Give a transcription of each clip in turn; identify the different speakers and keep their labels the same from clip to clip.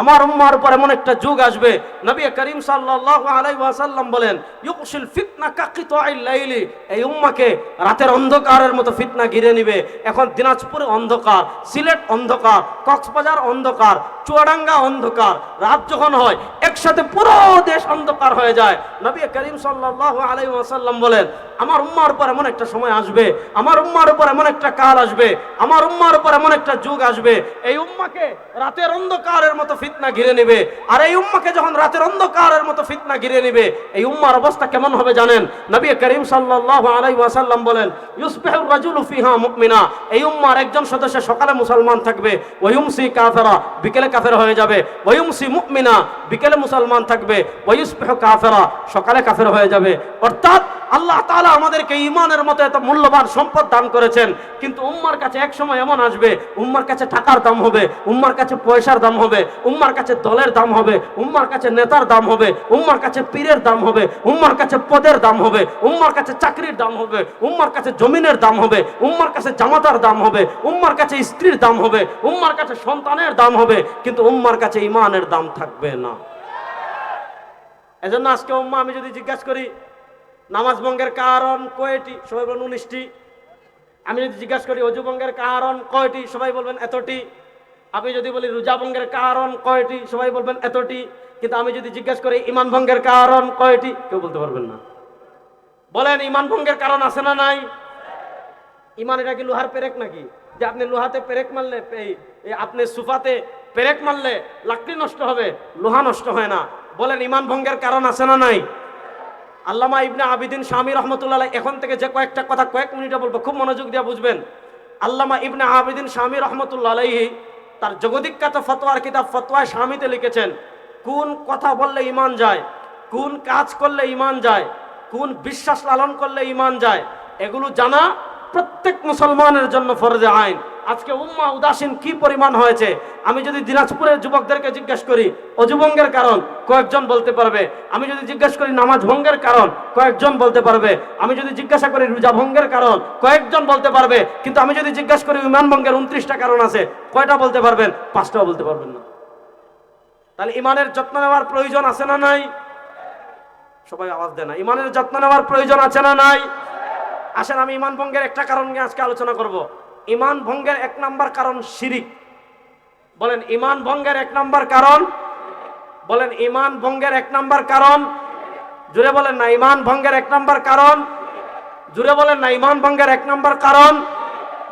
Speaker 1: আমার উম্মার উপর এমন একটা যুগ আসবে। নবী করিম সাল্লাম বলেন, ইউকশিল ফিতনা কাকিত এই উম্মাকে রাতের অন্ধকারের মতো ফিতনা ঘিরে নিবে। এখন দিনাজপুর অন্ধকার, সিলেট অন্ধকার, কক্সবাজার অন্ধকার চুয়াডাঙ্গা অন্ধকার। রাত যখন হয়, একসাথে পুরো দেশ অন্ধকার হয়ে যায়। নবী করিম সাল্লাল্লাহু আলাইহি ওয়াসাল্লাম বলেন, আমার উম্মার উপর এমন একটা সময় আসবে, আমার উম্মার উপর এমন একটা কাল আসবে, আমার উম্মার উপর এমন একটা যুগ আসবে। এই উম্মাকে রাতের অন্ধকারের মতো ফিতনা ঘিরে নেবে। আর এই উম্মাকে যখন রাতের অন্ধকারের মতো ফিতনা ঘিরে নেবে, এই উম্মার অবস্থা কেমন হবে জানেন? নবী করিম সাল্লাল্লাহু আলাই ওয়াসাল্লাম বলেন ইউসবিহুর রাজুলু ফিহা মুমিনা। এই উম্মার একজন সদস্য সকালে মুসলমান থাকবে ওয়ুমসি কাফেরা। বিকেলে কাফের হয়ে যাবে ওয়ুমসি মুমিনা বিকেলে মুসলমান থাকবে ওয়ুসবিহু কাফেরা সকালে কাফের হয়ে যাবে অর্থাৎ আল্লাহ তাআলা আমাদেরকে ঈমানের মতো এত মূল্যবান সম্পদ দান করেছেন কিন্তু উম্মার কাছে এক সময় এমন আসবে উম্মার কাছে টাকার দাম হবে উম্মার কাছে পয়সার দাম হবে উম্মার কাছে দলের দাম হবে উম্মার কাছে নেতার দাম হবে উম্মার কাছে পীরের দাম হবে উম্মার কাছে পদের দাম হবে উম্মার কাছে চাকরির দাম হবে উম্মার কাছে জমিনের দাম হবে উম্মার কাছে জামাতার দাম হবে উম্মার কাছে স্ত্রীর দাম হবে উম্মার কাছে সন্তানের দাম হবে কিন্তু উম্মার কাছে ইমানের দাম থাকবে না। এজন্য আজকে উম্মা, আমি যদি জিজ্ঞাসা করি, নামাজ ভঙ্গের কারণ কয়টি? সবাই বলবেন উনিশটি। আমি যদি জিজ্ঞাসা করি, অজু ভঙ্গের কারণ কয়টি? সবাই বলবেন এতটি। আমি যদি বলি, রোজা ভঙ্গের কারণ কয়টি? সবাই বলবেন এতটি। কিন্তু আমি যদি জিজ্ঞাসা করি ইমান ভঙ্গের কারণ কয়টি? কেউ বলতে পারবেন না। বলেন ইমান ভঙ্গের কারণ আছে না নাই? ইমান এটা কি লোহার পেরেক নাকি? যে আপনি লোহাতে পেরেক মারলে আপনি সুফাতে পেরেক মারলে লাকড়ি নষ্ট হবে, লোহা নষ্ট হয় না। বলেন, ইমান ভঙ্গের কারণ আছে না নাই? আল্লামা ইবনে আবিদিন স্বামী রহমতুল্লাহ এখন থেকে যে কয়েকটা কথা কয়েক মিনিটে বলব, খুব মনোযোগ দিয়ে বুঝবেন। আল্লামা ইবনে আবিদিন স্বামী রহমতুল্লাহ আলাইহি তার জগদিখ্যাত ফতোয়ার কিতাব ফতোয়ায় স্বামীতে লিখেছেন, কোন কথা বললে ইমান যায়, কোন কাজ করলে ইমান যায়, কোন বিশ্বাস লালন করলে ইমান যায়, এগুলো জানা প্রত্যেক মুসলমানের জন্য ফরজে আইন। আজকে উম্মা উদাসীন কি পরিমাণ হয়েছে? আমি যদি দিনাজপুরের যুবকদেরকে জিজ্ঞেস করি, অজুভঙ্গের কারণ কয়েকজন বলতে পারবে। আমি যদি জিজ্ঞেস করি, নামাজ ভঙ্গের কারণ কয়েকজন বলতে পারবে। আমি যদি জিজ্ঞাসা করি, রোজা ভঙ্গের কারণ কয়েকজন বলতে পারবে। কিন্তু আমি যদি জিজ্ঞেস করি, ইমান ভঙ্গের উনত্রিশটা কারণ আছে, কয়টা বলতে পারবেন? পাঁচটাও বলতে পারবেন না। তাহলে ইমানের যত্ন নেওয়ার প্রয়োজন আছে না নাই? সবাই আওয়াজ দেয় না। ইমানের যত্ন নেওয়ার প্রয়োজন আছে না নাই? আসেন, আমি ইমান ভঙ্গের একটা কারণ নিয়ে আজকে আলোচনা করব। ইমান ভঙ্গের এক নাম্বার কারণ শিরিক। বলেন, ইমান ভঙ্গের এক নাম্বার কারণ? বলেন, ইমান ভঙ্গের এক নাম্বার কারণ? জুড়ে বলেন না, ইমান ভঙ্গের এক নাম্বার কারণ? জুড়ে বলেন না, ইমান ভঙ্গের এক নাম্বার কারণ?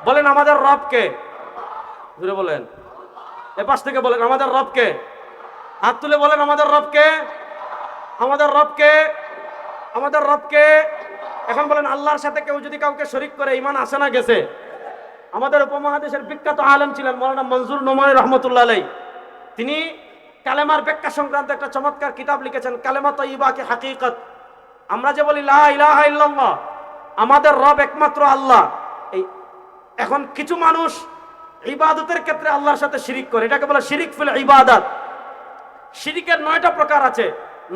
Speaker 1: বলেন, আমাদের রবকে জুড়ে বলেন। এ পাশ থেকে বলেন, আমাদের রবকে হাত তুলে বলেন, আমাদের রবকে আমাদের রবকে আমাদের রবকে এখন বলেন, আল্লাহর সাথে কেউ যদি কাউকে শরিক করে ইমান আসে না গেছে। আমাদের উপমহাদেশের বিখ্যাত আলেম ছিলেন মৌলানা মনজুর নোমানি রহমতুল্লাহ আলাই তিনি কালেমার ব্যাখ্যা সংক্রান্ত একটা চমৎকার কিতাব লিখেছেন, কালেমা তৈবাকে হাকিকত। আমরা যে বলি, লা ইলাহা ইল্লাল্লাহ, আমাদের রব একমাত্র আল্লাহ। এই এখন কিছু মানুষ ইবাদতের ক্ষেত্রে আল্লাহর সাথে শিরিক করে, এটাকে বলে শিরিক ফিল ইবাদত। শিরিকের নয়টা প্রকার আছে,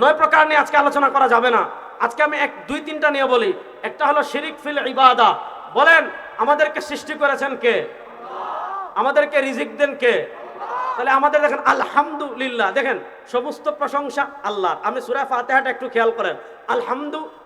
Speaker 1: নয় প্রকার নিয়ে আজকে আলোচনা করা যাবে না। আজকে আমি এক, দুই, তিনটা নিয়ে বলি। একটা হলো শিরিক ফিল ইবাদা। বলেন, আমাদেরকে সৃষ্টি করেছেন কে? আমাদেরকে রিজিক দেন কে? তাহলে আমাদের দেখেন, আলহামদুলিল্লাহ। দেখেন, সমস্ত প্রশংসা আল্লাহ আমি সুরা ফাতেহাটা একটু খেয়াল করেন। আলহামদুলিল্লাহ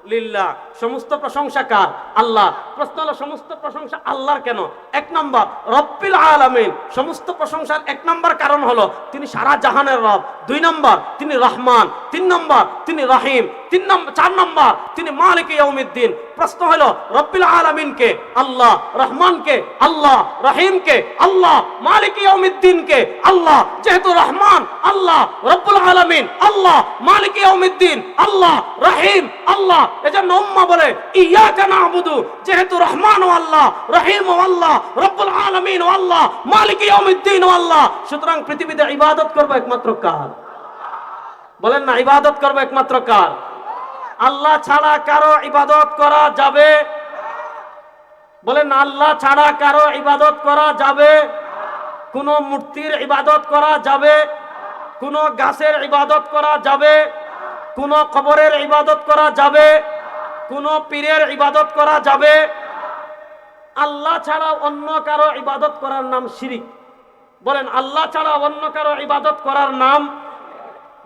Speaker 1: সমস্ত প্রশংসা কার? আল্লাহ। প্রশ্ন হলো, সমস্ত প্রশংসা আল্লাহর কেন? এক নম্বর, রব্বিল আলামিন। সমস্ত প্রশংসার এক নম্বর কারণ হলো, তিনি সারা জাহানের রব। দুই নম্বর, তিনি রহমান। তিন নম্বর, তিনি রহিম। তিন নম্বর চার নম্বর, তিনি মালিক ইয়ৌমিদ্দিন প্রশ্ন হলো, রব্বিল আলামিনকে আল্লাহ, রহমানকে আল্লাহ, রহিমকে আল্লাহ, মালিক ইয়ৌমিদ্দিনকে আল্লাহ, যেহেতু রহমান, আল্লাহ, রব্বুল আলামিন, আল্লাহ, মালিক ইয়ৌমিদ্দিন আল্লাহ, রহিম। আল্লাহ, এজন্য উম্মাহ বলে, ইয়াকা নাবুদু যেহেতু রহমান ও আল্লাহ, রহিম ও আল্লাহ, রব্বুল আলামিন ও আল্লাহ, মালিক ইয়ৌমিদ্দিন ও আল্লাহ। সুতরাং পৃথিবীতে ইবাদত করবে একমাত্র কার? বলেন না, ইবাদত করবে একমাত্র কার? আল্লাহ ছাড়া কারও ইবাদত করা যাবে? বলেন না, আল্লাহ ছাড়া কারও ইবাদত করা যাবে? কোন মূর্তির ইবাদত করা যাবে? কোন গাছের ইবাদত করা যাবে? কোন কবরের ইবাদত করা যাবে? কোন পীরের ইবাদত করা যাবে? আল্লাহ ছাড়া অন্য কারও ইবাদত করার নাম শিরিক। বলেন, আল্লাহ ছাড়া অন্য কারও ইবাদত করার নাম?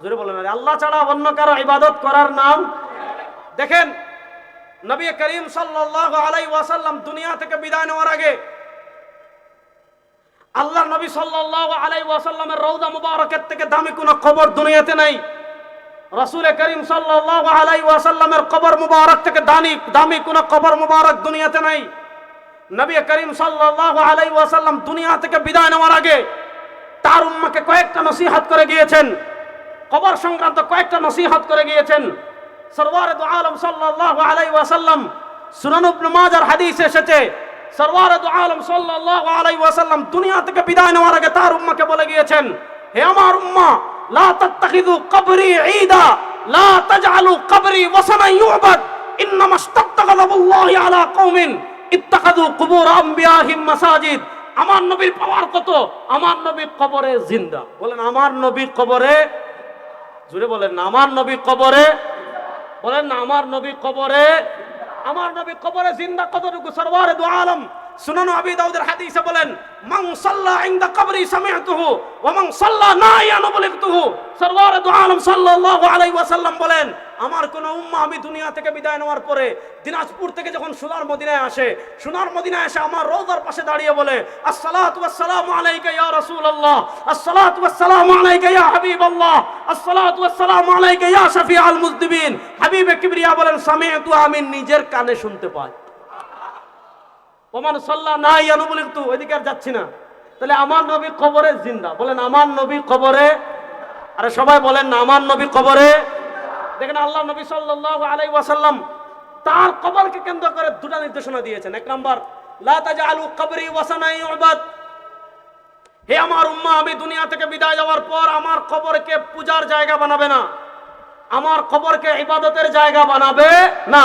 Speaker 1: জোরে বলেন আল্লাহ। ছাড়া অন্য কারও ইবাদত করার নাম? দেখেন, নবী করিম সাল্লাল্লাহু আলাইহি ওয়াসাল্লাম দুনিয়া থেকে বিদায় নেওয়ার আগে আল্লাহ নবী সাল্লাল্লাহু আলাইহি ওয়াসাল্লামের রওজা মুবারকের থেকে দামি কোনো খবর দুনিয়াতে নাই। রাসূল করিম ওয়াসাল্লামের কবর মুবারক থেকে দামি দামি কোনো কবর মুবারক দুনিয়াতে নাই। নবী করিম আলাইহি ওয়াসাল্লাম দুনিয়া থেকে বিদায় নেওয়ার আগে তার উম্মাকে কয়েকটা নসিহাত করে গিয়েছেন। কবর সংক্রান্ত কয়েকটা নসিহাত করে গিয়েছেন। সরওয়ার আলম সাল্লাল্লাহু আলাইহি ওয়াসাল্লাম সুনান ইবনে মাজার হাদিস এসেছে, সরওয়ার আলম সাল্লাল্লাহু আলাইহি ওয়াসাল্লাম দুনিয়া থেকে বিদায় নেওয়ার আগে তার উম্মাকে বলে গিয়েছেন, হে আমার উম্মা লা তাত্তাখিযু কবরি ঈদা, লা তাজআলু কবরি ওয়াসানা ইউবাদ, ইন্নামা ইশতাদ্দা গাযাবুল্লাহি আলা কওমিন, ইত্তাখাযু কুবুর আম্বিয়াহিম মাসাজিদ। আমার নবীর পাওয়ার কত? আমার নবীর কবরে জিন্দা। বলেন, আমার নবীর কবরে? জুড়ে বলেন না আমার নবী কবরে? বলেন না আমার নবী কবরে? আমার নবী কবরে জিন্দা কতটুকু? সরওয়ারে দু আলম। সুনানু আবি দাউদের হাদিসে বলেন, মান সাল্লা ইনদা কবরি সামিআতুহু ওয়া মান সাল্লা নাইয়া নবলিগতুহু সরওয়ারে দু আলম সাল্লাল্লাহু আলাইহি ওয়াসাল্লাম বলেন, আমার কোন উম্মা আমি দুনিয়া থেকে বিদায় নেওয়ার পরে দিনাজপুর থেকে যখন সোনার মদিনায় আসে, সোনার মদিনায় এসে আমার রওজার পাশে দাঁড়িয়ে বলে, আসসালাতু ওয়াসসালামু আলাইকা ইয়া রাসূলুল্লাহ আসসালাতু ওয়াসসালামু আলাইকা ইয়া হাবিবাল্লাহ আসসালাতু ওয়াসসালামু আলাইকা ইয়া শাফিআল মুজদিবিন হাবিবে কিবরিয়া বলেন সামিআতু আমি নিজের কানে শুনতে পাই। ওমান সাল্লাহ নাই অনুবলিকতু ওইদিকে আর যাচ্ছি না। তাহলে আমার নবী কবরে জিন্দা। বলেন, আমার নবী কবরে? আরে সবাই বলেন না আমার নবী কবরে? দেখেন, আল্লাহ নবী সাল্লাল্লাহু আলাইহি ওয়াসাল্লাম তার কবরকে কেন্দ্র করে দুটা নির্দেশনা দিয়েছেন। এক নম্বর, লা তাজআলু কবরি ওয়াসানা ইউবাদ হে আমার উম্মা, আমি দুনিয়া থেকে বিদায় যাওয়ার পর আমার কবরকে পূজার জায়গা বানাবে না। আমার কবরকে ইবাদতের জায়গা বানাবে না।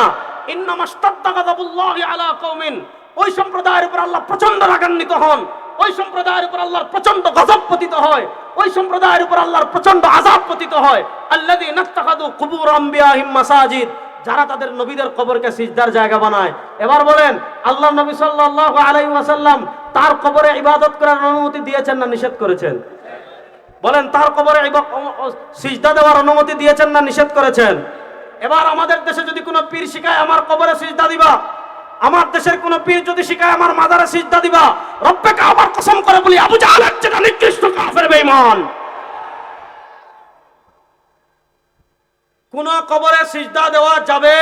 Speaker 1: ইন্নামাস্তাদ্দাগাদাবুল্লাহি আলা কওমিন। ওই সম্প্রদায়ের উপর আল্লাহ প্রচণ্ড রাগান্বিত হন। ওই সম্প্রদায়ের উপর আল্লাহর প্রচণ্ড গজব পতিত হয়। ওই সম্প্রদায়ের উপর আল্লাহর প্রচণ্ড আযাব পতিত হয়। আল্লাযী নাত্তাখাদু কুবুর আম্বিয়াহিম মাসাজিদ, যারা তাদের নবীদের কবরকে সিজদার জায়গা বানায়। এবার বলেন আল্লাহ নবী সাল্লাল্লাহু আলাইহি ওয়াসাল্লাম তার কবরে ইবাদত করার অনুমতি দিয়েছেন না নিষেধ করেছেন? বলেন, তার কবরে সিজদা দেওয়ার অনুমতি দিয়েছেন না নিষেধ করেছেন? এবার আমাদের দেশে যদি কোনো পীর শিখায়, আমার কবরে সিজদা দিবা। আমার দেশের কোন পীর যদি শিখায় আমার মাদারে সিজদা দিবা, রব্বে আবার কসম করে বলি, আবু জাহাল হচ্ছে না, নিকৃষ্ট কাফের বেঈমান। কোন কবরে সিজদা দেওয়া যাবে?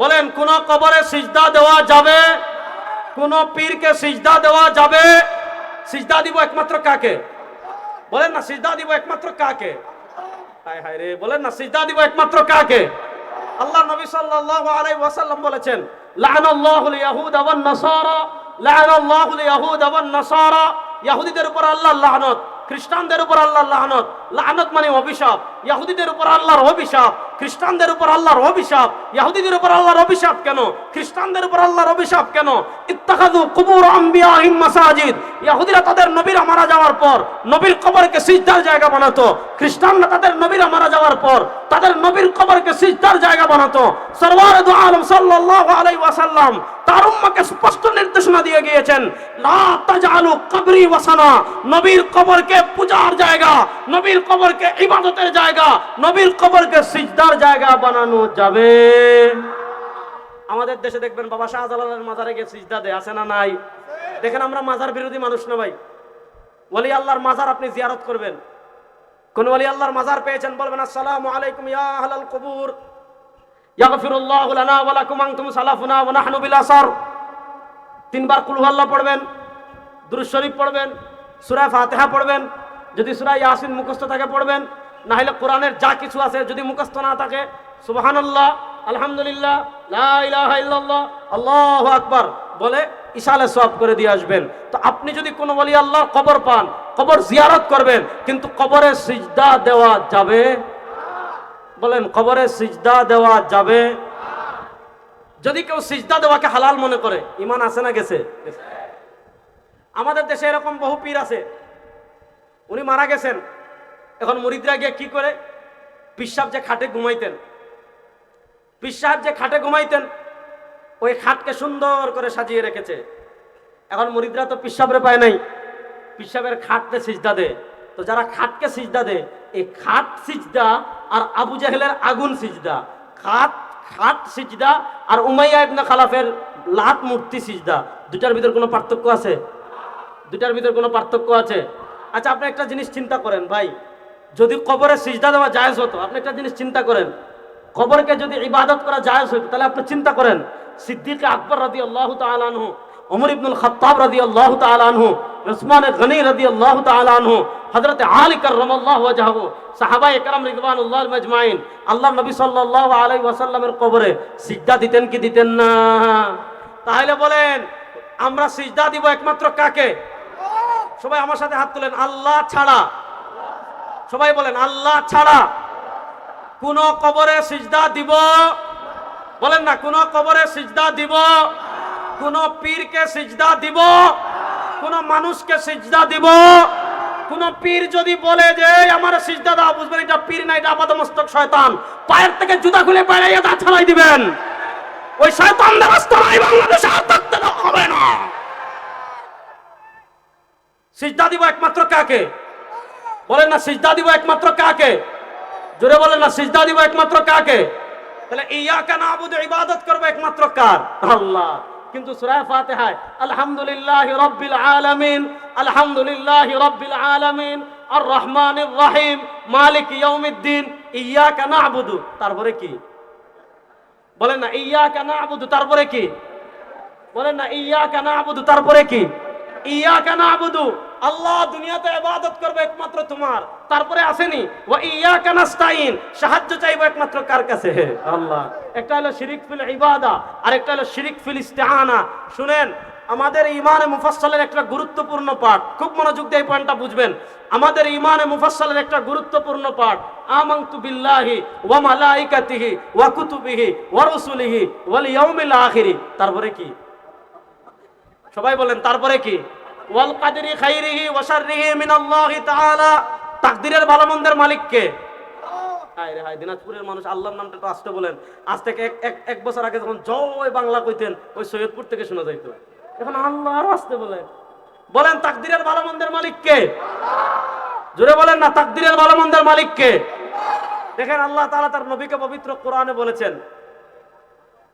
Speaker 1: বলেন, কোন কবরে সিজদা দেওয়া যাবে? কোন পীরকে সিজদা দেওয়া যাবে? সিজদা দিব একমাত্র কাকে? বলেন না, সিজদা দিব একমাত্র কাকে? হায় হায় রে, বলেন না, সিজদা দিব একমাত্র কাকে? আল্লাহ নবী সাল্লাল্লাহু আলাইহি ওয়াসাল্লাম বলেছেন লাআনাল্লাহুল ইয়াহুদা ওয়ান নাসারা লাআনাল্লাহুল ইয়াহুদ ওয়ান নাসারা। ইহুদিদের উপর আল্লাহ লানত। খ্রিস্টানদের উপর আল্লাহর লানত। লানত মানে অভিশাপ। ইহুদিদের উপর আল্লাহর অভিশাপ। খ্রিস্টানদের উপর আল্লাহর অভিশাপ। ইহুদিদের উপর আল্লাহর অভিশাপ কেন? খ্রিস্টানদের উপর আল্লাহর অভিশাপ কেন? ইত্তাখাযু কুবুর আম্বিয়াহিম মাসাজিদ। ইহুদিরা তাদের নবীরা মারা যাওয়ার পর নবীর কবরকে সিজদার জায়গা বানাতো। খ্রিস্টানরা তাদের নবীরা মারা যাওয়ার পর তাদের নবীর কবরকে সিজদার জায়গা বানাতো। সরওয়ার দু আলম সাল্লাল্লাহু আলাইহি ওয়াসাল্লাম তার উম্মাকে স্পষ্ট নির্দেশনা দিয়ে গিয়েছেন, লা তাজআলু কবরি ওয়াসানা নবীর কবরকে পূজার জায়গা, নবীর কবরকে ইবাদতের জায়গা, নবীর কবরকে সিজদার জায়গা বানানো যাবে। আমাদের দেশে দেখবেন বাবা শাহজালালের মাজারে গিয়ে সিজদা দেয়, আছে না নাই? দেখেন আমরা মাজার বিরোধী মানুষ না ভাই। ওলি আল্লাহর মাজার আপনি জিয়ারত করবেন। কোন ওলি আল্লাহর মাজার পেয়েছেন বলবেন, আসসালামু আলাইকুম ইয়া আহলাল কুবুর বিল তিনবার কুল পড়বেন, দুরূদ শরীফ পড়বেন, সূরা ফাতিহা পড়বেন, যদি সূরা ইয়াসিন মুখস্থ থাকে পড়বেন না হলে কোরআনের যা কিছু আছে যদি মুখস্থ না থাকে, সুবহানাল্লাহ, আলহামদুলিল্লাহ আল্লাহু আকবার বলে ইশালে সওয়াব করে দিয়ে আসবেন। তো আপনি যদি কোনো ওলি আল্লাহর কবর পান, কবর জিয়ারত করবেন, কিন্তু কবরে সিজদা দেওয়া যাবে বলেন, কবরে সিজদা দেওয়া যাবে? যদি কেউ সিজদা দেওয়াকে হালাল মনে করে ইমান আছে না গেছে? আমাদের দেশে এরকম বহু পীর আছে। উনি মারা গেছেন। এখন মুরিদরা গিয়ে কি করে? পিসাব যে খাটে ঘুমাইতেন। পিসাব যে খাটে ঘুমাইতেন, ওই খাটকে সুন্দর করে সাজিয়ে রেখেছে। এখন মুরিদরা তো পিসাবরে পায় নাই। পিসাবের খাটতে সিজদা দে তো যারা খাটকে সিজদা দে এই খাট সিজদা আর আবু জাহেলের আগুন সিজদা। খাট খাট সিজদা আর উমাইয়া ইবনে খালাফের লাত মূর্তি সিজদা। দুটার ভিতর কোনো পার্থক্য আছে? দুটার ভিতর কোনো পার্থক্য আছে? আচ্ছা আপনি একটা জিনিস চিন্তা করেন ভাই। যদি কবরে সিজদা দেওয়া জায়েজ হতো, আপনি একটা জিনিস চিন্তা করেন। কবরকে যদি ইবাদত করা জায়েজ হতো তাহলে আপনি চিন্তা করেন। সিদ্দিক আকবর রাদি আল্লাহ তালানহু ওমর ইবনুল খত্তাব রাদি আল্লাহ তালানহু উসমান গনি রাদি আল্লাহ তালানহু হজরত আলী করম আল্লাহ ওয়াজাহু সাহাবা একরাম রিদওয়ানুল্লাহ মাজমাইন আল্লাহ নবী সাল্লাল্লাহু আলাইহি ওয়াসাল্লামের কবরে সিজদা দিতেন কি দিতেন না? তাহলে বলেন, আমরা সিজদা দিব একমাত্র কাকে? সবাই আমার সাথে হাত তোলেন, আল্লাহ ছাড়া। সবাই বলেন, আল্লাহ ছাড়া। কোন কবরে সিজদা দিব? বলেন না, কোন কবরে সিজদা দিব? কোন পীরকে সিজদা দিব? কোন মানুষকে সিজদা দিব? কোন পীর যদি বলে যে আমার সিজদা দাও, বুঝবেন এটা পীর না, এটা আপাদমস্তক শয়তান। পায়ের থেকে জুতা খুলে বেড়াইয়া দা ছাড়াই দিবেন। ওই শয়তান রাস্তায় বাংলাদেশে, আর থাকতে হবে না। সিজদা দিব একমাত্র কাকে? বলেন না, সিজদা দিব একমাত্র কাকে? জোরে বলেন না, সিজদা দিব একমাত্র কাকে? তাহলে ইয়া কেন আবুদ ইবাদত করবে একমাত্র কার? আল্লাহ। কিন্তু সুরায় ফাতেহায় আলহামদুলিল্লাহ রব্বিল আলমিন, আলহামদুলিল্লাহ রব্বিল আলমিন আর রহমান রহিম, মালিক ইয়াউমিদ্দিন, ইয়াকা আবুদু তারপরে কি? বলেন না ইয়া ইয়াকা আবুদু তারপরে কি? বলেন না ইয়া ইয়াকা আবুদু তারপরে কি? ইয়া ইয়াকা না'বুদু আল্লাহ দুনিয়াতে ইবাদত করবে একমাত্র তোমার। তারপরে আসেনি, ওয়া ইয়াকা নাস্তাইন সাহায্য চাইব একমাত্র কার কাছে? আল্লাহ। একটা হলো শিরিক ফিল ইবাদা আর একটা হলো শিরিক ফিল ইস্তিআনা। শুনেন, আমাদের ইমানে মুফাসসালের একটা গুরুত্বপূর্ণ পাঠ। খুব মনোযোগ দিয়ে এই পয়েন্টটা বুঝবেন। আমাদের ইমানে মুফাসসালের একটা গুরুত্বপূর্ণ পাঠ, আমানতু বিল্লাহি ওয়া মালাইকাতিহি ওয়া কুতুবিহি ওয়া রুসুলিহি ওয়াল ইয়াউমিল আখিরি। তারপরে কি? সবাই বলেন, তারপরে কি? ওয়াল কাদরি খাইরিহি ওয়াশাররিহি মিনাল্লাহি তাআলা। তাকদিরের ভালো মন্দের মালিক কে হায় রে, হায়, দিনাজপুরের মানুষ আল্লাহর নামটা তো আসতে বলেন। আজ থেকে এক এক এক বছর আগে যখন জয় বাংলা কইতেন, ওই সৈয়দপুর থেকে শোনা যাইত। এখন আল্লাহ আরও আসতে বলেন। বলেন, তাকদিরের ভালো মন্দের মালিক কে জোরে বলেন না, তাকদিরের ভালো মন্দের মালিক কে দেখেন, আল্লাহ তাআলা তার নবীকে পবিত্র কোরআনে বলেছেন,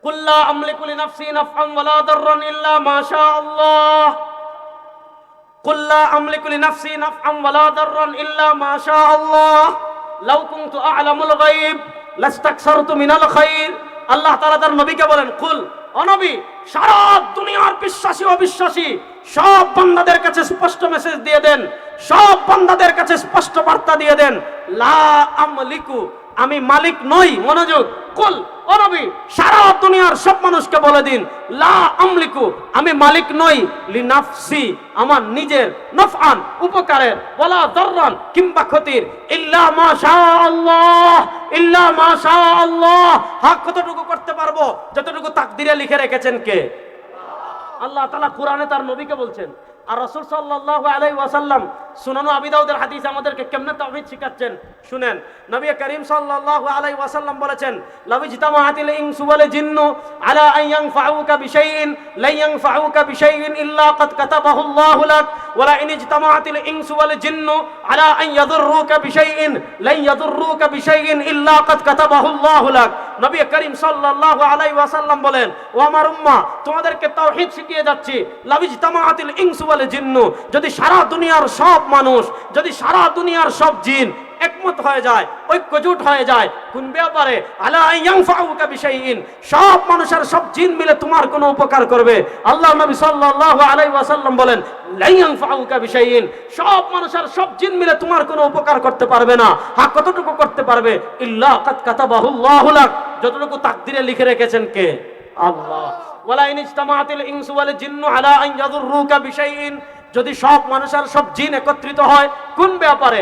Speaker 1: কুল্লা আমলিকুলি নাফসি নাফআন ওয়ালা দাররান ইল্লা মা শাআ আল্লাহ কুল্লা আমলিকুলি নাফসি নাফআম ওয়ালা দাররান ইল্লা মা শা আল্লাহ লাউ কুনতু আ'লামুল গায়ব, লাস্তাকসারতু মিনাল খাইর। আল্লাহ তাআলা তার নবীকে বলেন, কুল অনবী সারা দুনিয়ার বিশ্বাসী অবিশ্বাসী, সব বান্দাদের কাছে স্পষ্ট মেসেজ দিয়ে দেন, সব বান্দাদের কাছে স্পষ্ট বার্তা দিয়ে দেন, লা আমলিকু আমি মালিক নই, মনোযোগ, কুল নবী সারা দুনিয়ার সব মানুষকে বলে দিন, লা আমলিকু, আমি মালিক নই লি নাফসি আমার নিজের নফআন, উপকারের, ওয়ালা দররান কিংবা ক্ষতির, ইল্লা আল্লাহ ইল্লা আল্লাহ হক কতটুকু করতে পারব? যতটুকু তাকদিরে লিখে রেখেছেন কে? আল্লাহ তাআলা কোরআনে তার নবীকে বলছেন আর রাসূল সাল্লাল্লাহু আলাইহি ওয়াসাল্লাম সুনানু আবি দাউদের হাদিস আমাদেরকে কেমনে তাওহীদ শিখাচ্ছেন? শুনেন, নবী করিম সাল্লাল্লাহু আলাইহি ওয়াসাল্লাম বলেছেন, লাউ ইজতামাআতিল ইনসু ওয়াল জিন্নু আলা আন ইয়ানফাউকা বিশাইইন লা ইয়ানফাউকা বিশাইইন ইল্লা ক্বাদ কাতাবাহু আল্লাহু লাক, ওয়া লা ইন ইজতামাআতিল ইনসু ওয়াল জিন্নু আলা আন ইয়াদুররুকা বিশাইইন লা ইয়াদুররুকা বিশাইইন ইল্লা ক্বাদ কাতাবাহু আল্লাহু লাক। নবী করিম সাল্লাল্লাহু আলাইহি ওয়াসাল্লাম বলেন, ও আমার উম্মাহ তোমাদেরকে তাওহীদ শিখিয়ে যাচ্ছি, লাউ ইজতামাআতিল ইনসু ওয়াল জিন্নু, যদি সারা দুনিয়ার সব মানুষ, যদি সারা দুনিয়ার সব জিন একমত হয়ে যায়, ঐক্যজোট হয়ে যায় কোন ব্যাপারে সব মানুষের সব জিন মিলে তোমার কোনো উপকার করবে? আল্লাহ নবী সাল্লাল্লাহু আলাইহি ওয়াসাল্লাম বলেন সব মানুষের সব জিন মিলে তোমার কোনো উপকার করতে পারবে না। কতটুকু করতে পারবে? ইল্লা কাদ কাতাবাহু লাক। যতটুকু তাকদিরে লিখে রেখেছেন কে? আল্লাহ। যদি সব মানুষের সব জিন একত্রিত হয়, কোন ব্যাপারে?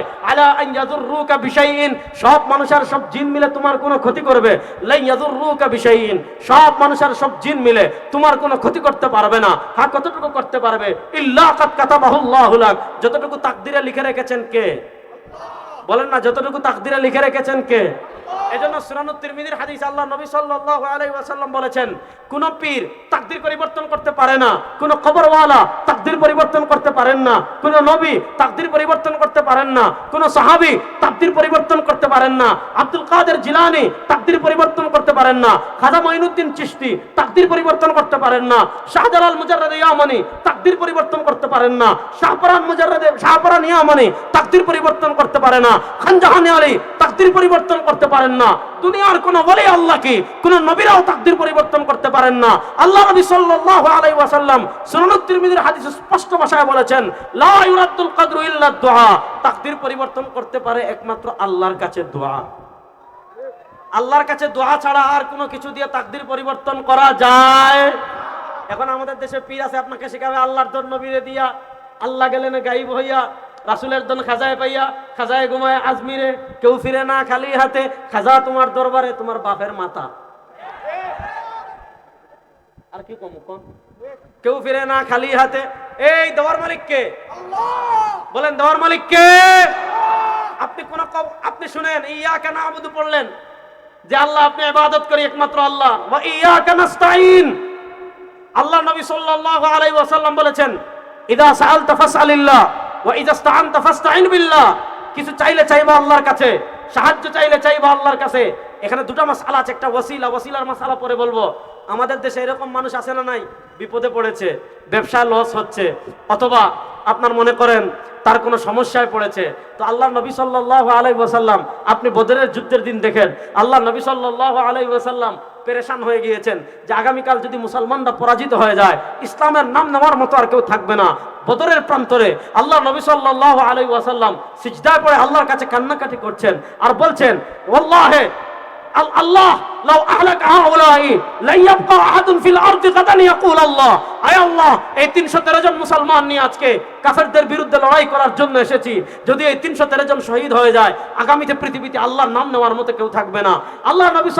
Speaker 1: সব মানুষের সব জিন মিলে তোমার কোনো ক্ষতি করবে? সব মানুষের সব জিন মিলে তোমার কোনো ক্ষতি করতে পারবে না। হ্যাঁ কতটুকু করতে পারবে? ইল্লা যতটুকু তাকদিরে লিখে রেখেছেন কে? বলেন না, যতটুকু তাকদিরে লিখে রেখেছেন কে? এজন্য সুনানুত তিরমিজির হাদিস আল্লাহ নবী সাল্লাল্লাহু আলাইহি ওয়াসাল্লাম বলেছেন, কোন পীর তাকদীর পরিবর্তন করতে পারে না, কোন কবরওয়ালা তাকদীর পরিবর্তন করতে পারেন না, কোন নবী তাকদীর পরিবর্তন করতে পারেন না, কোন সাহাবী তাকদীর পরিবর্তন করতে পারেন না, আব্দুল কাদের জিলানী তাকদীর পরিবর্তন করতে পারেন না, খাজা মাইনুদ্দিন চিশতি তাকদীর পরিবর্তন করতে পারেন না, শাহজালাল মুজাররদ ইয়ামানি তাকদীর পরিবর্তন করতে পারেন না, শাহপরান মুজাররদ, শাহপরান ইয়ামানি তাকদীর পরিবর্তন করতে পারে না খানজাহানি আলী তাকদীর পরিবর্তন করতে পারেন না। দুনিয়ার কোন বলে আল্লাহকে, কোন নবীরাও তাকদীর পরিবর্তন করতে পারেন না। আল্লাহ নবী সাল্লাল্লাহু আলাইহি ওয়াসাল্লাম সুনানুত তিরমিজির হাদিসে স্পষ্ট ভাষায় বলেছেন, লা ইউরাদ্দুল কদরু ইল্লা দুআ তাকদীর পরিবর্তন করতে পারে একমাত্র আল্লাহর কাছে দোয়া। আল্লাহর কাছে দোয়া ছাড়া আর কোনো কিছু দিয়ে তাকদির পরিবর্তন করা যায়। এখন আমাদের দেশে পীর আছে, আপনাকে শেখাবে আল্লাহর দন নবীরে দিয়া। আল্লাহ গেলেন গাইব হইয়া। রাসুলের দন খাজায় পাইয়া, খাজায় ঘুমায়, আজমিরে কেউ ফিরে না খালি হাতে, খাজা তোমার দরবারে, তোমার বাপের মাথা আর কি কম কোন কেউ ফিরে না খালি হাতে। এই দেওয়ার মালিক কে? বলেন, দেওয়ার মালিক কে? আপনি কোন আপনি শুনেন ইয়া কেন আবুদু পড়লেন, যে আল্লাহ আপনি ইবাদত করি একমাত্র আল্লাহ। ওয়া ইয়াকা নাস্তাইন আল্লাহ নবী সাল্লাল্লাহু আলাইহি ওয়াসাল্লাম বলেছেন, ইদা সাআলতা ফাসআলিল্লাহ কিছু চাইলে চাইবা আল্লাহর কাছে সাহায্য চাইলে চাইবা আল্লাহর কাছে এখানে দুটো মাসালা আছে, একটা ওয়াসিলা, ওয়াসিলার মাসালা পরে বলব। আমাদের দেশে এরকম মানুষ আছে না নাই? বিপদে পড়েছে ব্যবসায় লস হচ্ছে, অথবা আপনার মনে করেন তার কোনো সমস্যায় পড়েছে। তো আল্লাহ নবী সাল্লাল্লাহু আলাই ওয়াসাল্লাম, আপনি বদরের যুদ্ধের দিন দেখেন, আল্লাহ নবী সাল্লাল্লাহু আলাই ওয়াসাল্লাম পেরেশান হয়ে গিয়েছেন যে আগামীকাল যদি মুসলমানরা পরাজিত হয়ে যায়, ইসলামের নাম নেওয়ার মতো আর কেউ থাকবে না। বদরের প্রান্তরে আল্লাহ নবী সাল্লাল্লাহু আলাইহি ওয়াসাল্লাম সিজদায় পড়ে আল্লাহর কাছে কান্নাকাটি করছেন আর বলছেন, ওয়াল্লাহে আল- আল্লাহ লাউ আয় আল্লাহ, এই 313 জন মুসলমান নিয়ে আজকে কাফেরদের বিরুদ্ধে লড়াই করার জন্য এসেছি। যদি এই 313 জন শহীদ হয়ে যায়, আগামীতে পৃথিবীতে আল্লাহর নাম নেওয়ার মতো কেউ থাকবে না। আল্লাহ নবী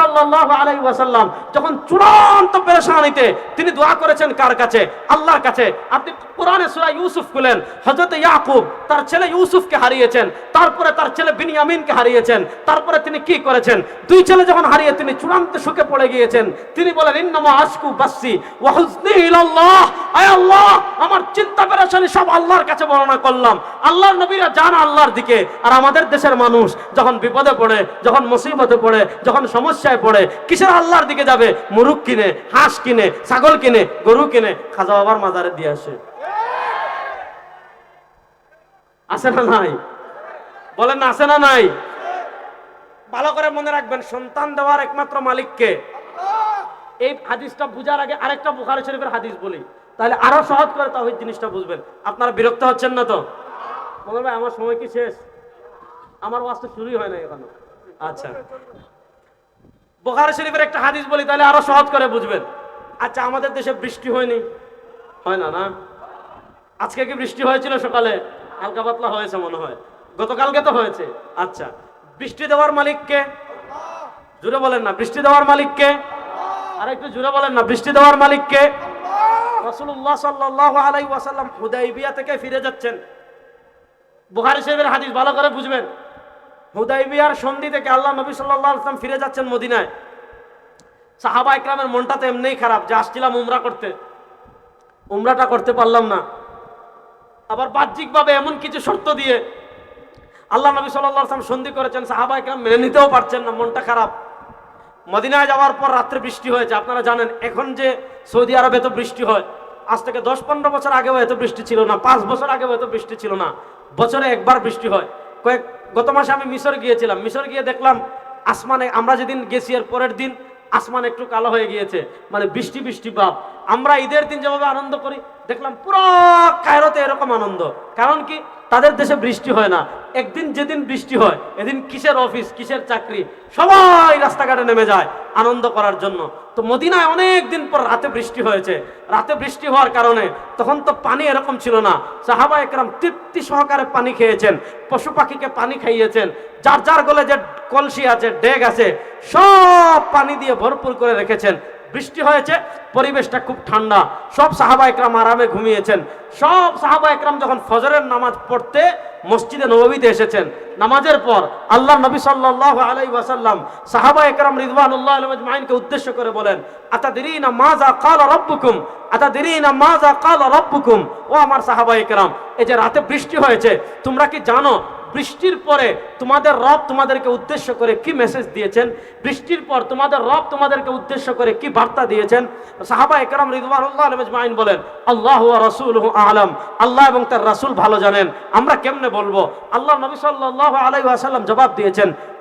Speaker 1: ওয়াসাল্লাম যখন চূড়ান্ত পেরেশানিতে তিনি দোয়া করেছেন কার কাছে? আল্লাহর কাছে। আপনি কোরআনে সূরা ইউসুফ খুলেন, হযরত ইয়াকুব তার ছেলে ইউসুফকে হারিয়েছেন, তারপরে তার ছেলে বিনিয়ামিনকে হারিয়েছেন, তারপরে তিনি কি করেছেন? দুই ছেলে যখন হারিয়ে তিনি চূড়ান্ত সুখে পড়ে গিয়েছেন। তিনি বলেন, ইন্নামা আশকু বাসি ওয়া হুজনি ইলাল্লাহ। আয় আল্লাহ, আমার চিন্তা পেরেশানি সব আল্লাহর কাছে বর্ণনা করলাম। আল্লাহর নবীরা জান আল্লাহর দিকে। আর আমাদের দেশের মানুষ যখন বিপদে পড়ে, যখন মুসিবতে পড়ে, যখন সমস্যায় পড়ে, কিসের আল্লাহর দিকে যাবে? মুরুখ কিনে, হাঁস কিনে, ছাগল কিনে, গরু কিনে, খাজা বাবার মাজারে দিয়ে আসে। আছে না নাই? বলেন আছে না নাই? ভালো করে মনে রাখবেন, সন্তান দেওয়ার একমাত্র মালিককে। এই হাদিসটা বুঝার আগে আরেকটা বুখারি শরীফের হাদিস বলি। তাহলে আরও সহজ করে তাহিদ জিনিসটা বুঝবেন। আপনারা বিরক্ত হচ্ছেন না তো? মনে ভাই, আমার সময় কি শেষ? আমার ওয়াজ তো শুরুই হয় না এখনও। আচ্ছা। বুখারি শরীফের একটা হাদিস বলি, তাহলে আরও সহজ করে বুঝবেন। আচ্ছা আমাদের দেশে বৃষ্টি হয়নি। হয় না না? আজকে কি বৃষ্টি হয়েছিল সকালে? হালকা পাতলা হয়েছে মনে হয়। গতকালকে তো হয়েছে। আচ্ছা। বৃষ্টি দেওয়ার মালিককে জুড়ে বলেন না, বৃষ্টি দেওয়ার মালিককে আর একটু জুড়ে বলেন না, বৃষ্টি দেওয়ার মালিককে রাসূলুল্লাহ সাল্লাল্লাহু আলাইহি ওয়াসাল্লাম হুদাইবিয়া থেকে ফিরে যাচ্ছেন। বুখারী শরীফের হাদিস ভালো করে বুঝবেন। হুদাইবিয়ার সন্ধি থেকে আল্লাহ নবী সাল্লাল্লাহু আলাইহি ওয়াসাল্লাম ফিরে যাচ্ছেন মদিনায়। সাহাবা ইকরামের মনটা তো এমনিই খারাপ, যে আসছিলাম উমরা করতে। উমরাটা করতে পারলাম না। আবার বাহ্যিকভাবে এমন কিছু শর্ত দিয়ে আল্লাহ নবী আলাইহি সন্ধি করেছেন, সাহাবা ইকরাম মেনে নিতেও পারছেন না, মনটা খারাপ। মদিনায় যাওয়ার পর রাত্রে বৃষ্টি হয়েছে, আপনারা জানেন, এখন যে সৌদি আরবে এত বৃষ্টি হয়, আজ থেকে দশ পনেরো বছর আগেও এত বৃষ্টি ছিল না, পাঁচ বছর আগেও এত বৃষ্টি ছিল না, বছরে একবার বৃষ্টি হয়। কয়েক, গত মাসে আমি মিশর গিয়েছিলাম, মিশর গিয়ে দেখলাম, আসমানে, আমরা যেদিন গেছি এর পরের দিন, আসমান একটু কালো হয়ে গিয়েছে মানে বৃষ্টি বৃষ্টি ভাব। আমরা ঈদের দিন যেভাবে আনন্দ করি, দেখলাম পুরো কায়রোতে এরকম আনন্দ। কারণ কি? তাদের দেশে বৃষ্টি হয় না। একদিন যেদিন বৃষ্টি হয়, এদিন কিসের অফিস, কিসের চাকরি, সবাই রাস্তাঘাটে নেমে যায় আনন্দ করার জন্য। তো মদিনায় অনেক দিন পর রাতে বৃষ্টি হয়েছে। রাতে বৃষ্টি হওয়ার কারণে তখন তো পানি এরকম ছিল না। সাহাবা একরাম তৃপ্তি সহকারে পানি খেয়েছেন, পশু পাখিকে পানি খাইয়েছেন, যার যার গলে যে কলসি আছে, ডেগ আছে, সব পানি দিয়ে ভরপুর করে রেখেছেন। বৃষ্টি হয়েছে, পরিবেশটা খুব ঠান্ডা। সব সাহাবা একরাম আরামে ঘুমিয়েছেন। সব সাহাবা একরাম যখন ফজরের নামাজ পড়তে মসজিদে নববীতে এসেছেন, নামাজের পর আল্লাহ নবী সাল্লাল্লাহু আলাইহি ওয়াসাল্লাম সাহাবা একরাম রিদওয়ানুল্লাহ আলাইহিম আজমাইনকে উদ্দেশ্য করে বলেন, আতাদরিনা মাযা ক্বালা রাব্বুকুম? আতাদরিনা মাযা ক্বালা রাব্বুকুম? ও আমার সাহাবা একরাম, এই যে রাতে বৃষ্টি হয়েছে, তোমরা কি জানো বৃষ্টির পরে তোমাদের রব তোমাদেরকে উদ্দেশ্য করে কি মেসেজ দিয়েছেন? বৃষ্টির পর তোমাদের রব তোমাদেরকে উদ্দেশ্য করে কি বার্তা দিয়েছেন? সাহাবা একরাম আজমাইন বলেন, আল্লাহ রসুল আলম। আল্লাহ এবং তার রাসুল ভালো জানেন। আমরা কেমনে বলব? আল্লাহ নবী সাল্লাহ আলাই আসাল্লাম জবাব দিয়েছেন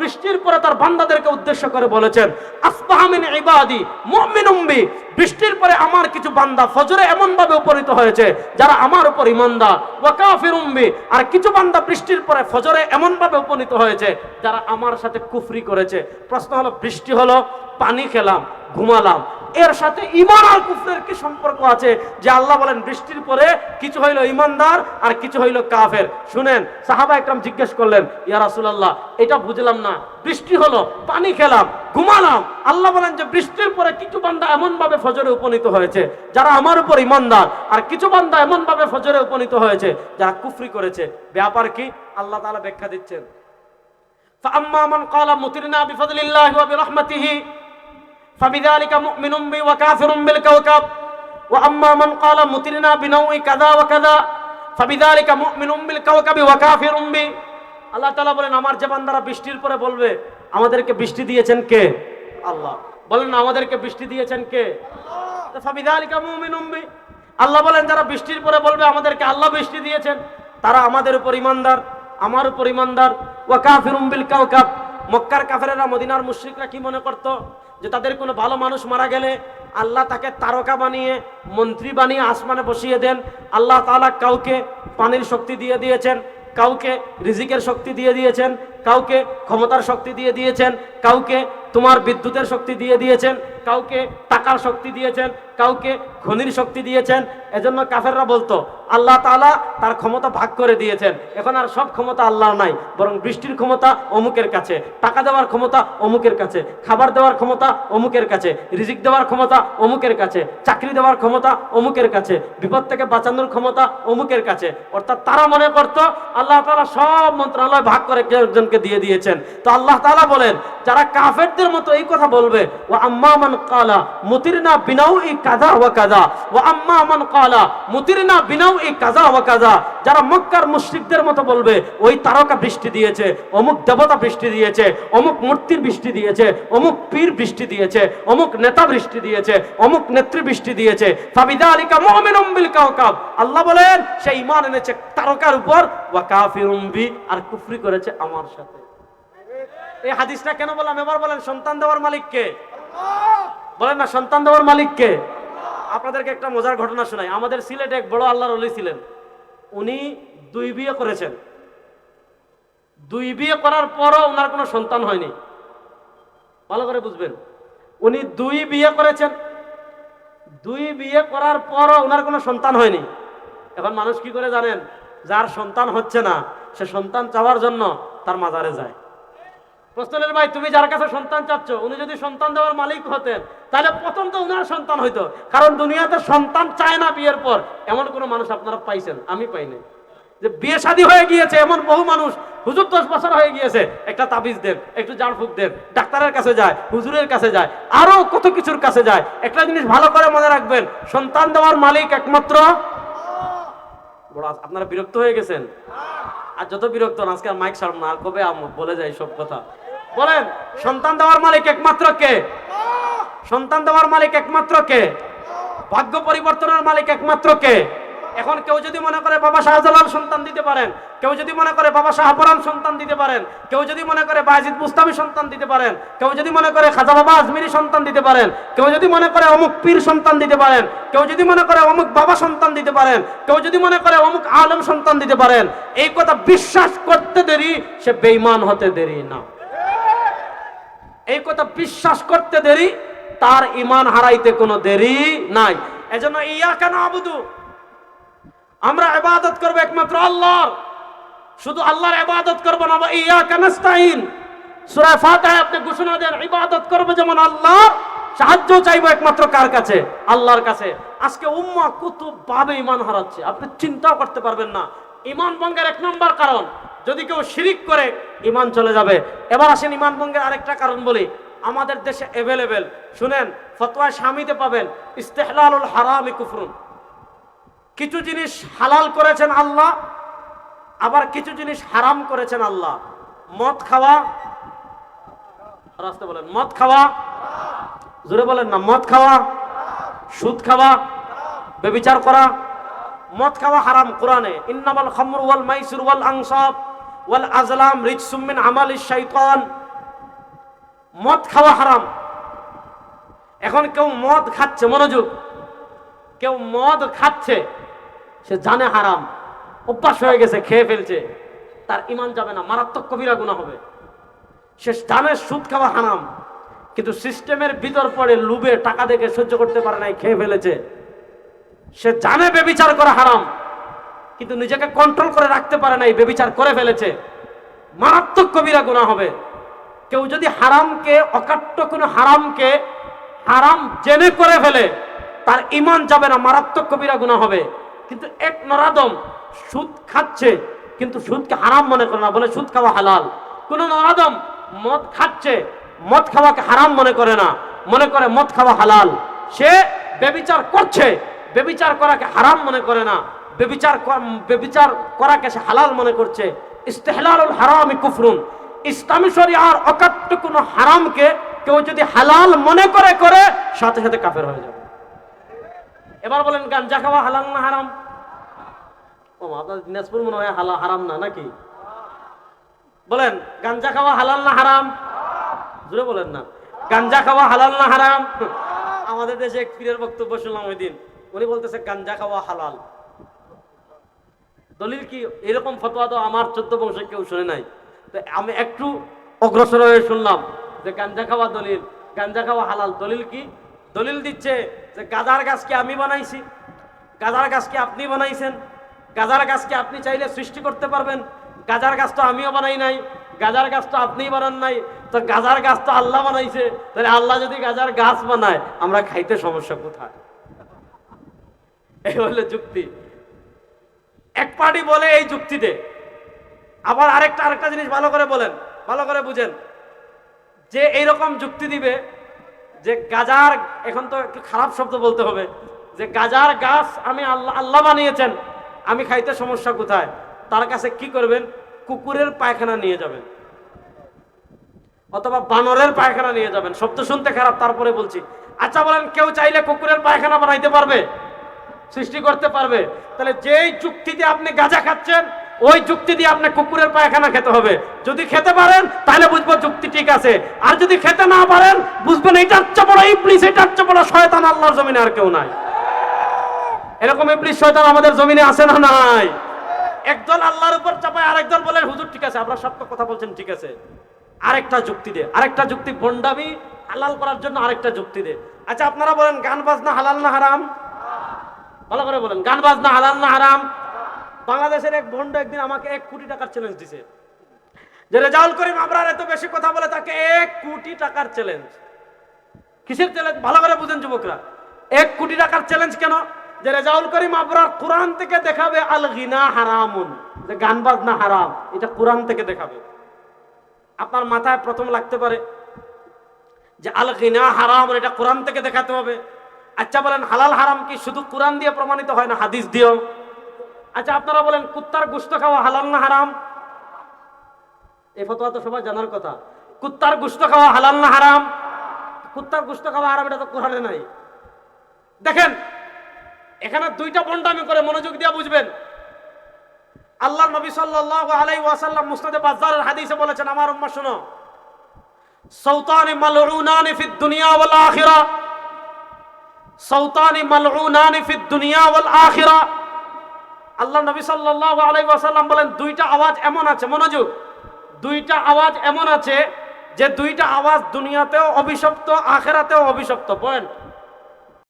Speaker 1: বৃষ্টির পরে তার বান্দাদেরকে উদ্দেশ্য করে বলেছেন আসবাহামিন ইবাদি মুমিনুম বি। বৃষ্টির পরে আমার কিছু বান্দা ফজরে এমনভাবে উপনীত হয়েছে, যারা আমার উপর ইমানদার ওয়া কাফিরুম আর কিছু বান্দা বৃষ্টির পরে ফজরে এমনভাবে উপনীত হয়েছে, যারা আমার সাথে কুফরি করেছে। প্রশ্ন হলো, বৃষ্টি হলো? পানি খেলাম ঘুমালাম এর সাথে ইমান আর কুফরের কি সম্পর্ক আছে যে আল্লাহ বলেন বৃষ্টির পরে কিছু হইলো ইমানদার আর কিছু হইলো কাফের শুনেন সাহাবা একরাম জিজ্ঞেস করলেন ইয়া রাসূলুল্লাহ এটা বুঝলাম না বৃষ্টি হলো পানি খেলাম ঘুমালাম আল্লাহ বলেন যে বৃষ্টির পরে কিছু বান্দা এমন ভাবে ফজরে উপনীত হয়েছে যারা আমার উপর ইমানদার আর কিছু বান্দা এমন ভাবে ফজরে উপনীত হয়েছে যারা কুফরি করেছে ব্যাপার কি আল্লাহ তাআলা ব্যাখ্যা দিচ্ছেন فأما من قال مطرنا بفضل الله وبرحمته فبذلك مؤمن بي وكافر بالكوكب وأما من قال مطرنا بنوع كذا وكذا فبذلك مؤمن بالكوكب وكافر بي আল্লাহ তাআলা বলেন আমার যে বান্দারা বৃষ্টির পরে বলবে আমাদেরকে বৃষ্টি দিয়েছেন কে আল্লাহ বলেন না আমাদেরকে বৃষ্টি দিয়েছেন কে আল্লাহ ফাবিযালিকা মুমিনুম বি আল্লাহ বলেন যারা বৃষ্টির পরে বলবে আমাদেরকে আল্লাহ বৃষ্টি দিয়েছেন তারা আমাদের উপর ইমানদার আমার উপর ইমানদার ওয়া কাফিরুম বিল কাওকাব মক্কার কাফেরেরা মদিনার মুশরিকরা কি মনে করত যে তাদের কোনো ভালো মানুষ মারা গেলে আল্লাহ তাকে তারকা বানিয়ে, মন্ত্রী বানিয়ে আসমানে বসিয়ে দেন। আল্লাহ তালা কাউকে পানির শক্তি দিয়ে দিয়েছেন, কাউকে রিজিকের শক্তি দিয়ে দিয়েছেন কাউকে ক্ষমতার শক্তি দিয়ে দিয়েছেন, কাউকে তোমার বিদ্যুতের শক্তি দিয়ে দিয়েছেন, কাউকে টাকার শক্তি দিয়েছেন, কাউকে খনির শক্তি দিয়েছেন, এজন্য কাফেররা বলতো, আল্লাহ তাআলা তার ক্ষমতা ভাগ করে দিয়েছেন। এখন আর সব ক্ষমতা আল্লাহ নাই, বরং বৃষ্টির ক্ষমতা অমুকের কাছে, টাকা দেওয়ার ক্ষমতা অমুকের কাছে, খাবার দেওয়ার ক্ষমতা অমুকের কাছে, রিজিক দেওয়ার ক্ষমতা অমুকের কাছে, চাকরি দেওয়ার ক্ষমতা অমুকের কাছে, বিপদ থেকে বাঁচানোর ক্ষমতা অমুকের কাছে। অর্থাৎ তারা মনে করতো, আল্লাহ তাআলা সব মন্ত্রণালয় ভাগ করে কেউ একজনকে দিয়ে দিয়েছেন। তো আল্লাহ তাআলা বলেন, যারা কাফেরদের মতো এই কথা বলবে ও আম্মা মান কালা মুতিরনা বিনাউ ই কাজা ওয়া কাজা ও আম্মা মান কালা মুতিরনা বিনাউ ই কাজা ওয়া কাজা যারা মক্কার মুশরিকদের মতো বলবে, ওই তারকা বৃষ্টি দিয়েছে, অমুক দেবতা বৃষ্টি দিয়েছে, অমুক মূর্তির বৃষ্টি দিয়েছে, অমুক পীর বৃষ্টি দিয়েছে, অমুক নেতা বৃষ্টি দিয়েছে, অমুক নেত্রী বৃষ্টি দিয়েছে ফাবিদা আলিকা মুমিনুম বিল কাওকাব আল্লাহ বলেন সে ঈমান এনেছে তারকার উপর, ওয়া কাফিরুম আর কুফরি করেছে আমার সাথে। এই হাদিসটা কেন বললাম? এবার বলেন, সন্তান দেওয়ার মালিক কে বলেন না, সন্তান দেওয়ার মালিক কে আপনাদেরকে একটা মজার ঘটনা শোনাই। আমাদের সিলেটে এক বড় আল্লাহর অলি ছিলেন। উনি দুই বিয়ে করেছেন। দুই বিয়ে করার পরও ওনার কোনো সন্তান হয়নি। ভালো করে বুঝবেন। উনি দুই বিয়ে করেছেন। দুই বিয়ে করার পরও ওনার কোনো সন্তান হয়নি। এখন মানুষ কি করে জানেন? যার সন্তান হচ্ছে না, সে সন্তান চাওয়ার জন্য তার মাজারে যায়। প্রশ্নের ভাই, তুমি যার কাছে সন্তান চাচ্ছ, উনি যদি সন্তান দেওয়ার মালিক হতেন, তাহলে প্রথম তো উনার সন্তান হইতো। কারণ দুনিয়াতে সন্তান চায় না বিয়ের পর। এমন কোনো মানুষ আপনারা পাইছেন? আমি পাইনি। যে বিয়ে শাদী হয়ে গিয়েছে, এমন বহু মানুষ, হুজুর দশ বছর হয়ে গিয়েছে। একটা তাবিজ দেন, একটু জাড়ফুক দেন, ডাক্তারের কাছে যায়, হুজুরের কাছে যায়, আরও কত কিছুর কাছে যায়। একটা জিনিস ভালো করে মনে রাখবেন, সন্তান দেওয়ার মালিক একমাত্র বড় আপনারা বিরক্ত হয়ে গেছেন? আর যত বিরক্ত আজকে মাইক সারব না, আর কবে বলে যাই সব কথা। বলেন, সন্তান দেওয়ার মালিক একমাত্র কে? সন্তান দেওয়ার মালিক একমাত্র কে? ভাগ্য পরিবর্তনের মালিক একমাত্র কে? এখন কেউ যদি মনে করে বাবা শাহজালাল সন্তান দিতে পারেন, কেউ যদি মনে করে বাবা শাহপরান সন্তান দিতে পারেন, কেউ যদি মনে করে বাজিদ মুস্তামি সন্তান দিতে পারেন, কেউ যদি মনে করে খাজা বাবা আজমিরি সন্তান দিতে পারেন, কেউ যদি মনে করে অমুক পীর সন্তান দিতে পারেন, কেউ যদি মনে করে অমুক বাবা সন্তান দিতে পারেন, কেউ যদি মনে করে অমুক আলম সন্তান দিতে পারেন, এই কথা বিশ্বাস করতে দেরি, সে বেঈমান হতে দেরি না। এই কথা বিশ্বাস করতে দেরি, তার ইমান হারাইতে কোনো দেরি নাই। এজন্য ইয়া কেন আবুদু আমরা ইবাদত করব একমাত্র আল্লাহর। শুধু আল্লাহর ইবাদত করব না ইয়া কানাস্তাইন সূরা ফাতিহায় আপনি ঘোষণা দেন, ইবাদত করবে যেমন আল্লাহ সাহায্য চাইব একমাত্র কার কাছে? আল্লাহর কাছে। আজকে উম্মা কুতুব ভাবে ইমান হারাচ্ছে, আপনি চিন্তাও করতে পারবেন না। ইমান ভঙ্গের এক নম্বর কারণ যদি কেউ শিরিক করে ইমান চলে যাবে। এবার আসেন ইমান ভঙ্গের আরেকটা কারণ বলি। আমাদের দেশে অ্যাভেলেবেল শুনেন, ফতোয়া স্বামীতে পাবেন, ইস্তেহলালুল হারামি কুফরুন। কিছু জিনিস হালাল করেছেন আল্লাহ, আবার কিছু জিনিস হারাম করেছেন আল্লাহ। মদ খাওয়া রাস্তা বলেন, মদ খাওয়া, জোরে বলেন না, মদ খাওয়া, সুদ খাওয়া বেবিচার করা, মদ খাওয়া হারাম কোরআনে। ইন্নামাল খামর ওয়াল মাইসুর ওয়াল আনসাব। ওয়াল আজলাম রিজসুম মিন আমালিশ শাইতান। মদ খাওয়া হারাম। এখন কেউ মদ খাচ্ছে, মনোযোগ। কেউ মদ খাচ্ছে, সে জানে হারাম। অভ্যাস হয়ে গেছে, খেয়ে ফেলছে। তার ইমান যাবে না, মারাত্মক কবিরা গুণা হবে। সে জানে সুদ খাওয়া হারাম। কিন্তু সিস্টেমের ভিতর পড়ে লুবে, টাকা দেখে সহ্য করতে পারে নাই, খেয়ে ফেলেছে। সে জানে বেবিচার করা হারাম। কিন্তু নিজেকে কন্ট্রোল করে রাখতে পারে নাই, বেবিচার করে ফেলেছে। মারাত্মক কবিরা গুণা হবে। কেউ যদি হারামকে, অকাট্য কোনো হারামকে হারাম জেনে করে ফেলে, তার ইমান যাবে না, মারাত্মক কবিরা গুণা হবে। কিন্তু এক নরাদম সুদ খাচ্ছে, কিন্তু সুদকে হারাম মনে করে না, বলে সুদ খাওয়া হালাল। কোন নরাদম মদ খাচ্ছে, মদ খাওয়াকে হারাম মনে করে না, মনে করে মদ খাওয়া হালাল। সে বেবিচার করছে, বেবিচার করাকে হারাম মনে করে না। বেবিচার বেবিচার করাকে সে হালাল মনে করছে। ইস্তেহলালুল হারামি কুফরুন। ইসলামী শরিয়ার অকাট্য কোনো হারামকে কেউ যদি হালাল মনে করে করে, সাথে সাথে কাফের হয়ে যাবে। এবার বলেন, গাঞ্জা খাওয়া হালাল না হারাম? ও, আপনার দিনাজপুর মনে হয় হালা হারাম না, নাকি? বলেন, গাঞ্জা খাওয়া হালাল না হারাম? জুড়ে বলেন না। গাঞ্জা খাওয়া হালাল না হারাম? আমাদের দেশে এক পীরের বক্তব্য শুনলাম ওই দিন। উনি বলতেছে, গাঞ্জা খাওয়া হালাল। দলিল কি? এরকম ফতোয়া তো আমার চোদ্দ বংশে কেউ শুনে নাই। তো আমি একটু অগ্রসর হয়ে শুনলাম যে গাঞ্জা খাওয়া দলিল। গাঞ্জা খাওয়া হালাল। দলিল কি? দলিল দিচ্ছে যে গাজার গাছকে আমি বানাইছি? গাজার গাছকে আপনি বানাইছেন? গাজার গাছকে আপনি চাইলে সৃষ্টি করতে পারবেন? গাজার গাছ তো আমিও বানাই নাই। গাজার গাছ তো আপনিই বানান নাই। তো গাজার গাছ তো আল্লাহ বানাইছে। তাহলে আল্লাহ যদি গাজার গাছ বানায়, আমরা খাইতে সমস্যা কোথায়? এই হলো যুক্তি। এক পার্টি বলে এই যুক্তিতে। আবার আরেকটা আরেকটা জিনিস ভালো করে বলেন, ভালো করে বুঝেন। যে এইরকম যুক্তি দিবে, যে গাজার এখন তো একটু খারাপ শব্দ বলতে হবে। যে গাজার গাছ আমি আল্লাহ আল্লাহ বানিয়েছেন, আমি খাইতে সমস্যা কোথায়? তার কাছে কি করবেন? কুকুরের পায়খানা নিয়ে যাবেন। অথবা বানরের পায়খানা নিয়ে যাবেন। শব্দ শুনতে খারাপ, তারপরে বলছি। আচ্ছা বলেন, কেউ চাইলে কুকুরের পায়খানা বানাইতে পারবে? সৃষ্টি করতে পারবে। তাহলে যেই যুক্তিতে আপনি গাঁজা খাচ্ছেন, ওই যুক্তি দিয়ে আপনি কুকুরের পায়খানা খেতে হবে। যদি খেতে পারেন, তাহলে বুঝব যুক্তি ঠিক আছে। আর যদি খেতে না পারেন, বুঝবেন এইটার চেয়ে বড় ইবলিস এটার চেয়ে বড় শয়তান, আল্লাহর জমিনে আর কেউ নাই। এরকম ইবলিস, শয়তান আমাদের জমিনে আছে না নাই? একদল আল্লাহর উপর চাপায় আরেকদল বলে, হুজুর, ঠিক আছে, আপনারা সব কথা বলছেন, ঠিক আছে। আরেকটা যুক্তি দে, আরেকটা যুক্তি বন্ডামি হালাল করার জন্য আরেকটা যুক্তি দে। আচ্ছা আপনারা বলেন, গান বাজনা হালাল না হারাম? ভালো করে বলেন, গান বাজনা হালাল না হারাম? বাংলাদেশের এক ভণ্ড একদিন আমাকে এক কোটি টাকার চ্যালেঞ্জ দিছে। যে রেজাউল করিম আবরার এত বেশি কথা বলে তাকে এক কোটি টাকার চ্যালেঞ্জ কিসের চ্যালেঞ্জ ভালো করে বুঝেন যুবকরা। এক কোটি টাকার চ্যালেঞ্জ কেন? যে রেজাউল করিম আবরার কোরআন থেকে দেখাবে, আল গিনা হারামুন। যে গান বাজনা হারাম, এটা কোরআন থেকে দেখাবে। আপনার মাথায় প্রথম লাগতে পারে যে আল গিনা হারাম, এটা কোরআন থেকে দেখাতে হবে। আচ্ছা বলেন, হালাল হারাম কি শুধু কোরআন দিয়ে প্রমাণিত হয় না হাদিস দিয়েও? আচ্ছা আপনারা বলেন, কুত্তার গুস্ত খাওয়া হালাল না হারাম? এই ফতোয়া তো সবাই জানার কথা। কুত্তার গুস্ত খাওয়া হালাল না হারাম? কুত্তার গুস্ত খাওয়া হারাম, এটা তো কোরআনে নাই। দেখেন, এখানে দুইটা বন্ডামি করে মনোযোগ দিয়ে বুঝবেন। আল্লাহ নবী সাল্লাল্লাহু আলাইহি ওয়াসাল্লাম মুসনাদে বাজ্জারের হাদিসে বলেছেন, আমার উম্মাহ শোনো, সৌতানি মালউনানি ফিদ দুনিয়া ওয়াল আখিরা। সৌতানি মালউনানি ফিদ দুনিয়া ওয়াল আখিরা। আল্লাহ নবী সাল্লাল্লাহু আলাইহি ওয়াসাল্লাম বলেন, দুইটা আওয়াজ এমন আছে, মনোযোগ। দুইটা আওয়াজ এমন আছে যে দুইটা আওয়াজ দুনিয়াতেও অভিশপ্ত, আখেরাতেও অভিশপ্ত। পয়েন্ট।